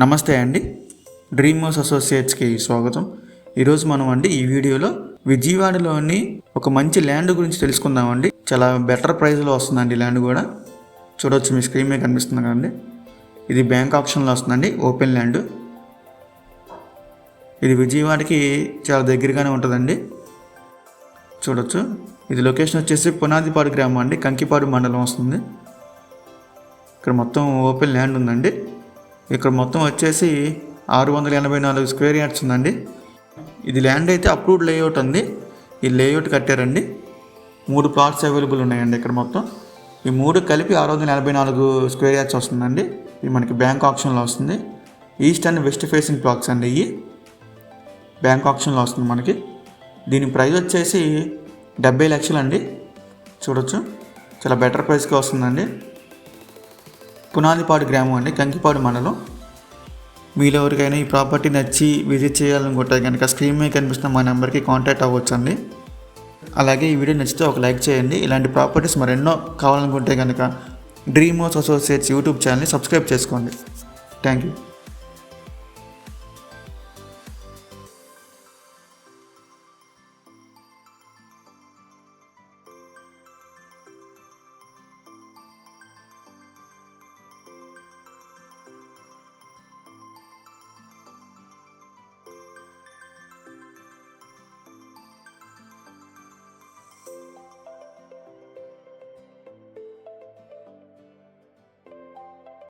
నమస్తే అండి. డ్రీమర్స్ అసోసియేట్స్కి స్వాగతం. ఈరోజు మనం అండి ఈ వీడియోలో విజయవాడలోని ఒక మంచి ల్యాండ్ గురించి తెలుసుకుందామండి చాలా బెటర్ ప్రైస్లో వస్తుందండి ల్యాండ్ కూడా. చూడవచ్చు మీ స్క్రీన్ మీద కనిపిస్తుంది కదండి. ఇది బ్యాంక్ ఆప్షన్లో వస్తుందండి ఓపెన్ ల్యాండ్. ఇది విజయవాడకి చాలా దగ్గరగానే ఉంటుందండి. చూడొచ్చు. ఇది లొకేషన్ వచ్చేసి పునాదిపాడు గ్రామం అండి కంకిపాడు మండలం వస్తుంది. ఇక్కడ మొత్తం ఓపెన్ ల్యాండ్ ఉందండి. ఇక్కడ మొత్తం వచ్చేసి ఆరు వందల ఎనభై నాలుగు స్క్వేర్ యార్డ్స్ ఉందండి. ఇది ల్యాండ్ అయితే అప్రూవ్డ్ లేఅవుట్ ఉంది. ఈ లేఅవుట్ కట్టారండి. మూడు ప్లాట్స్ అవైలబుల్ ఉన్నాయండి ఇక్కడ మొత్తం. ఈ మూడు కలిపి ఆరు వందల ఎనభై నాలుగు స్క్వేర్ యార్డ్స్ వస్తుందండి. ఇది మనకి బ్యాంక్ ఆప్షన్లో వస్తుంది. East and west facing plots అండి ఇవి. బ్యాంక్ ఆప్షన్లో వస్తుంది మనకి. దీని ప్రైస్ వచ్చేసి డెబ్బై లక్షలు అండి చూడొచ్చు. చాలా బెటర్ ప్రైస్కి వస్తుందండి. పునాదిపాడు గ్రామం అండి కంకిపాడు మండలం. మీలో ఎవరికైనా ఈ ప్రాపర్టీ నచ్చి విజిట్ చేయాలనుకుంటే కనుక స్క్రీన్ మీద కనిపిస్తున్న మా నెంబర్కి కాంటాక్ట్ అవ్వచ్చు అండి అలాగే ఈ వీడియో నచ్చితే ఒక లైక్ చేయండి. ఇలాంటి ప్రాపర్టీస్ మరెన్నో కావాలనుకుంటే కనుక డ్రీమ్ హౌస్ అసోసియేట్స్ యూట్యూబ్ ఛానల్ని సబ్స్క్రైబ్ చేసుకోండి. Thank you.